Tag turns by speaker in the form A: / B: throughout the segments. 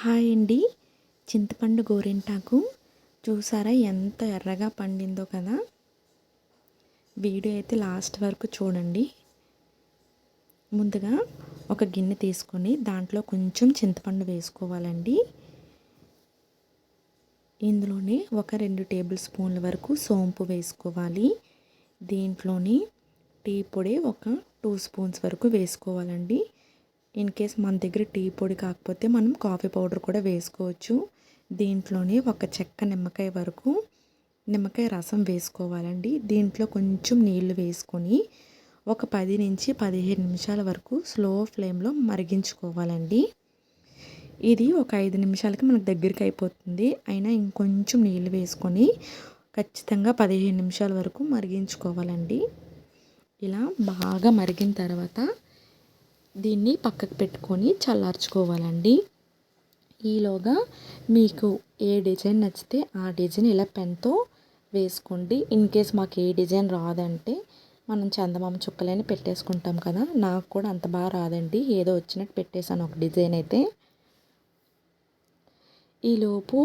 A: Hi అండి. చింతపండు గోరింటాకు. చూసారా ఎంత ఎర్రగా పండిందో కదా. వీడియో అయితే లాస్ట్ వరకు చూడండి. ముందుగా ఒక గిన్నె తీసుకొని దాంట్లో కొంచెం చింతపండు వేసుకోవాలండి. ఇందులోనే ఒక రెండు టేబుల్ స్పూన్ల వరకు సోంపు వేసుకోవాలి. దీంట్లోని టీ పొడి ఒక టూ స్పూన్స్ వరకు వేసుకోవాలండి. ఇన్ కేస్ మన దగ్గర టీ పొడి కాకపోతే మనం కాఫీ పౌడర్ కూడా వేసుకోవచ్చు. దీంట్లోనే ఒక చెక్క నిమ్మకాయ వరకు నిమ్మకాయ రసం వేసుకోవాలండి. దీంట్లో కొంచెం నీళ్ళు వేసుకొని ఒక పది నుంచి పదిహేను నిమిషాల వరకు స్లో ఫ్లేమ్లో మరిగించుకోవాలండి. ఇది ఒక ఐదు నిమిషాలకి మనకు దగ్గరికి అయిపోతుంది. అయినా ఇంకొంచెం నీళ్ళు వేసుకొని ఖచ్చితంగా పదిహేను నిమిషాల వరకు మరిగించుకోవాలండి. ఇలా బాగా మరిగిన తర్వాత దీన్ని పక్కకు పెట్టుకొని చల్లార్చుకోవాలండి. ఈలోగా మీకు ఏ డిజైన్ నచ్చితే ఆ డిజైన్ ఇలా పెన్తో వేసుకోండి. ఇన్ కేస్ మాకు ఏ డిజైన్ రాదంటే మనం చందమామ చుక్కలని పెట్టేసుకుంటాం కదా నాకు కూడా అంత బాగా రాదండి. ఏదో వచ్చినట్టు పెట్టేశాను ఒక డిజైన్ అయితే. ఈలోపు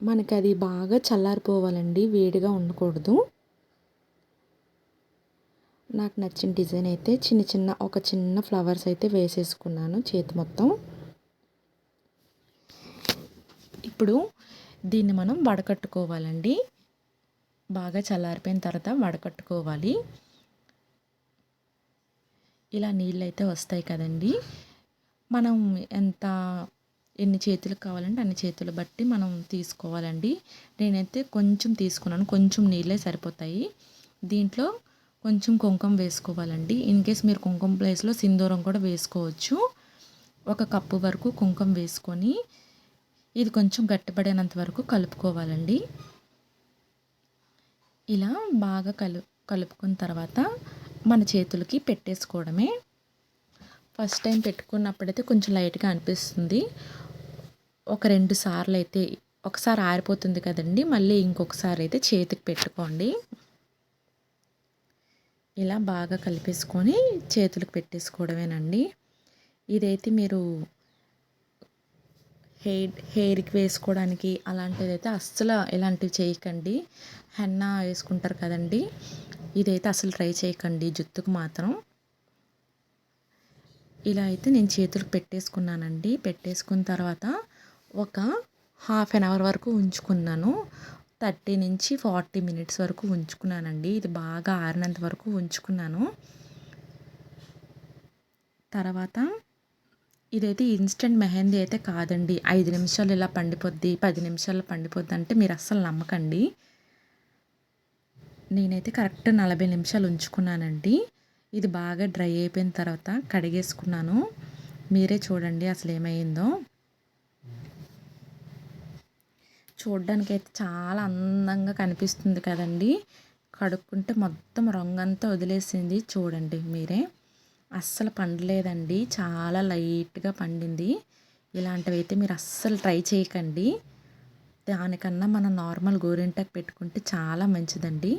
A: మనకి అది బాగా చల్లారిపోవాలండి వేడిగా ఉండకూడదు. నాకు నచ్చిన డిజైన్ అయితే చిన్న చిన్న ఒక చిన్న ఫ్లవర్స్ అయితే వేసేసుకున్నాను చేతి మొత్తం. ఇప్పుడు దీన్ని మనం వడకట్టుకోవాలండి. బాగా చల్లారిపోయిన తర్వాత వడకట్టుకోవాలి. ఇలా నీళ్ళు అయితే వస్తాయి కదండి. మనం ఎంత ఎన్ని చేతులు కావాలంటే అన్ని చేతులు బట్టి మనం తీసుకోవాలండి. నేనైతే కొంచెం తీసుకున్నాను కొంచెం నీళ్ళే సరిపోతాయి. దీంట్లో కొంచెం కుంకుమ వేసుకోవాలండి. ఇన్ కేస్ మీరు కుంకుమ ప్లేస్లో సింధూరం కూడా వేసుకోవచ్చు. ఒక కప్పు వరకు కుంకుమ వేసుకొని ఇది కొంచెం గట్టిపడినంత వరకు కలుపుకోవాలండి. ఇలా బాగా కలు కలుపుకున్న తర్వాత మన చేతులకి పెట్టేసుకోవడమే. ఫస్ట్ టైం పెట్టుకున్నప్పుడైతే కొంచెం లైట్గా అనిపిస్తుంది. ఒక రెండు సార్లు అయితే ఒకసారి ఆరిపోతుంది కదండి. మళ్ళీ ఇంకొకసారి అయితే చేతికి పెట్టుకోండి. ఇలా బాగా కలిపేసుకొని చేతులకు పెట్టేసుకోవడమేనండి. ఇదైతే మీరు హెయిర్ హెయిర్కి వేసుకోవడానికి అలాంటిదైతే అస్సలు ఇలాంటివి చేయకండి. హెన్నా వేసుకుంటారు కదండి. ఇదైతే అసలు ట్రై చేయకండి. జుత్తుకు మాత్రం. ఇలా అయితే నేను చేతులకు పెట్టేసుకున్నానండి. పెట్టేసుకున్న తర్వాత ఒక హాఫ్ అన్ అవర్ వరకు ఉంచుకున్నాను. థర్టీ నుంచి ఫార్టీ మినిట్స్ వరకు ఉంచుకున్నానండి. ఇది బాగా ఆరినంత వరకు ఉంచుకున్నాను. తర్వాత ఇదైతే ఇన్స్టెంట్ మెహందీ అయితే కాదండి. ఐదు నిమిషాలు ఇలా పండిపోద్ది పది నిమిషాలు పండిపోద్ది అంటే మీరు అస్సలు నమ్మకండి. నేనైతే కరెక్ట్ నలభై నిమిషాలు ఉంచుకున్నానండి. ఇది బాగా డ్రై అయిపోయిన తర్వాత కడిగేసుకున్నాను. మీరే చూడండి అసలు ఏమైందో చూడ్డానికి అయితే చాలా అందంగా కనిపిస్తుంది కదండి. కడుక్కుంటే మొత్తం రంగంతా వదిలేసింది. చూడండి మీరే. అస్సలు పండలేదండి. చాలా లైట్గా పండింది. ఇలాంటివి అయితే మీరు అస్సలు ట్రై చేయకండి. దానికన్నా మనం నార్మల్ గోరింటాకు పెట్టుకుంటే చాలా మంచిదండి.